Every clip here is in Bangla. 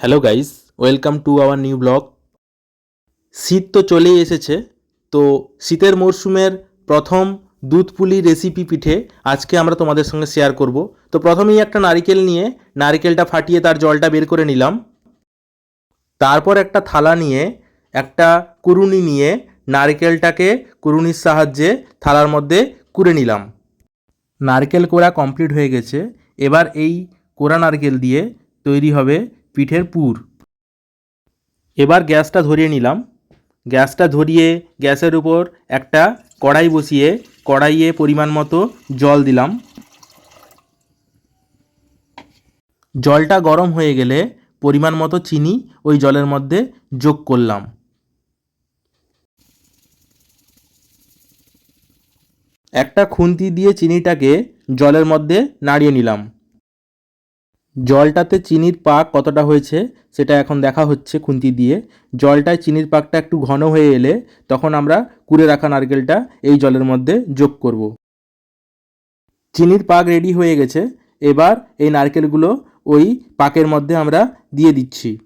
Hello guys welcome to our new blog শীত তো চলেই এসেছে। তো শীতের মরশুমের প্রথম দুধ পুলি রেসিপি পিঠে আজকে আমরা তোমাদের সঙ্গে শেয়ার করব। তো প্রথমেই একটা নারিকেল নিয়ে নারিকেলটা ফাটিয়ে তার জলটা বের করে নিলাম। তারপর একটা থালা নিয়ে একটা কুরুনি নিয়ে নারকেলটাকে কুরুনির সাহায্যে থালার মধ্যে কুড়ে নিলাম। নারকেল কোড়া কমপ্লিট হয়ে গেছে। এবার এই কোড়া নারকেল দিয়ে তৈরি হবে পিঠের পুর। এবার গ্যাসটা ধরিয়ে নিলাম। গ্যাসটা ধরিয়ে গ্যাসের উপর একটা কড়াই বসিয়ে কড়াইয়ে পরিমাণ মতো জল দিলাম। জলটা গরম হয়ে গেলে পরিমাণ মতো চিনি ওই জলের মধ্যে যোগ করলাম। একটা খুন্তি দিয়ে চিনিটাকে জলের মধ্যে নাড়িয়ে নিলাম। জলটাতে চিনির পাক কতটা হয়েছে সেটা এখন দেখা হচ্ছে খুন্তি দিয়ে। জলটায় চিনির পাকটা একটু ঘন হয়ে এলে তখন আমরা কুড়ে রাখা নারকেলটা এই জলের মধ্যে যোগ করব। চিনির পাক রেডি হয়ে গেছে। এবার এই নারকেলগুলো ওই পাকের মধ্যে আমরা দিয়ে দিচ্ছি।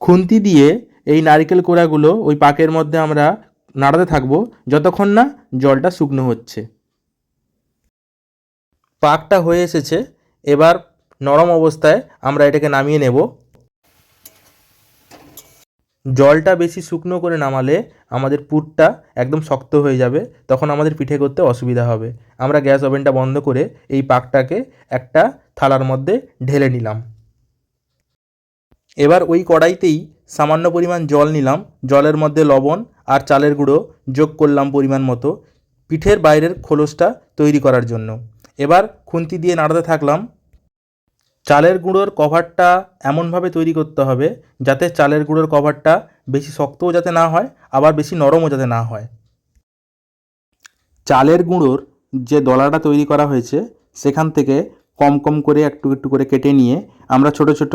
খুন্তি দিয়ে এই নারকেল কোড়াগুলো ওই পাকের মধ্যে আমরা নাড়াতে থাকব যতক্ষণ না জলটা শুকনো হচ্ছে। পাকটা হয়ে এসেছে। এবার নরম অবস্থায় আমরা এটাকে নামিয়ে নেব। জলটা বেশি শুকনো করে নামালে আমাদের পুরটা একদম শক্ত হয়ে যাবে, তখন আমাদের পিঠে করতে অসুবিধা হবে। আমরা গ্যাস ওভেনটা বন্ধ করে এই পাকটাকে একটা থালার মধ্যে ঢেলে নিলাম। এবার ওই কড়াইতেই সামান্য পরিমাণ জল নিলাম। জলের মধ্যে লবণ আর চালের গুঁড়ো যোগ করলাম পরিমাণ মতো পিঠের বাইরের খোলসটা তৈরি করার জন্য। এবার খুন্তি দিয়ে নাড়াতে থাকলাম। চালের গুঁড়োর কভারটা এমনভাবে তৈরি করতে হবে যাতে চালের গুঁড়োর কভারটা বেশি শক্তও যাতে না হয়, আবার বেশি নরমও যাতে না হয়। চালের গুঁড়োর যে দলাটা তৈরি করা হয়েছে, সেখান থেকে কম কম করে একটু একটু করে কেটে নিয়ে আমরা ছোট ছোট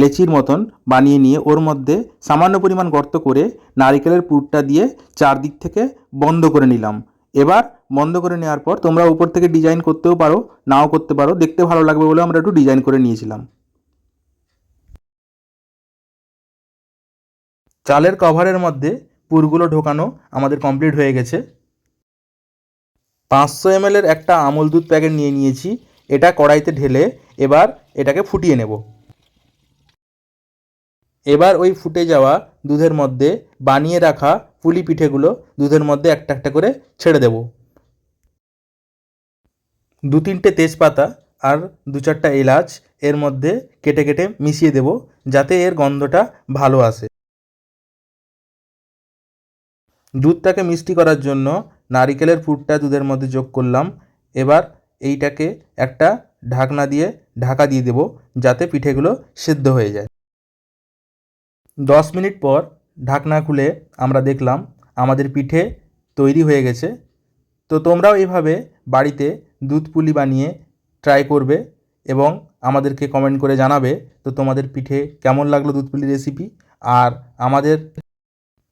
লেচির মতন বানিয়ে নিয়ে ওর মধ্যে সামান্য পরিমাণ গর্ত করে নারিকেলের পুরটা দিয়ে চারদিক থেকে বন্ধ করে নিলাম। এবার বন্ধ করে নেওয়ার পর তোমরা উপর থেকে ডিজাইন করতেও পারো, নাও করতে পারো। দেখতে ভালো লাগবে বলে আমরা একটু ডিজাইন করে নিয়েছিলাম। চালের কভারের মধ্যে পুরগুলো ঢোকানো আমাদের কমপ্লিট হয়ে গেছে। পাঁচশো এমএলের একটা আমল দুধ প্যাকেট নিয়ে নিয়েছি। এটা কড়াইতে ঢেলে এবার এটাকে ফুটিয়ে নেব। এবার ওই ফুটে যাওয়া দুধের মধ্যে বানিয়ে রাখা পুলি পিঠেগুলো দুধের মধ্যে একটা একটা করে ছেড়ে দেব। দু তিনটে তেজপাতা আর দু চারটা এলাচ এর মধ্যে কেটে কেটে মিশিয়ে দেব যাতে এর গন্ধটা ভালো আসে। দুধটাকে মিষ্টি করার জন্য নারিকেলের পুরটা দুধের মধ্যে যোগ করলাম। এবার এইটাকে একটা ঢাকনা দিয়ে ঢাকা দিয়ে দেব যাতে পিঠেগুলো সেদ্ধ হয়ে যায়। দশ মিনিট পর ঢাকনা খুলে আমরা দেখলাম আমাদের পিঠে তৈরি হয়ে গেছে। তো তোমরাও এইভাবে বাড়িতে দুধ পুলি বানিয়ে ট্রাই করবে এবং আমাদেরকে কমেন্ট করে জানাবে তো তোমাদের পিঠে কেমন লাগল দুধ পুলি রেসিপি আর আমাদের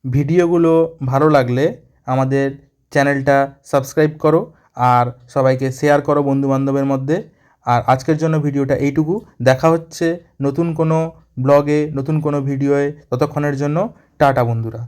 ভিডিওগুলো ভালো লাগলে আমাদের চ্যানেলটা সাবস্ক্রাইব করো আর সবাইকে শেয়ার করো বন্ধুবান্ধবের মধ্যে। আর আজকের জন্য ভিডিওটা এইটুকু। দেখা হচ্ছে নতুন কোনো ব্লগে, নতুন কোনো ভিডিওয়ে ততক্ষণের জন্য টাটা বন্ধুরা।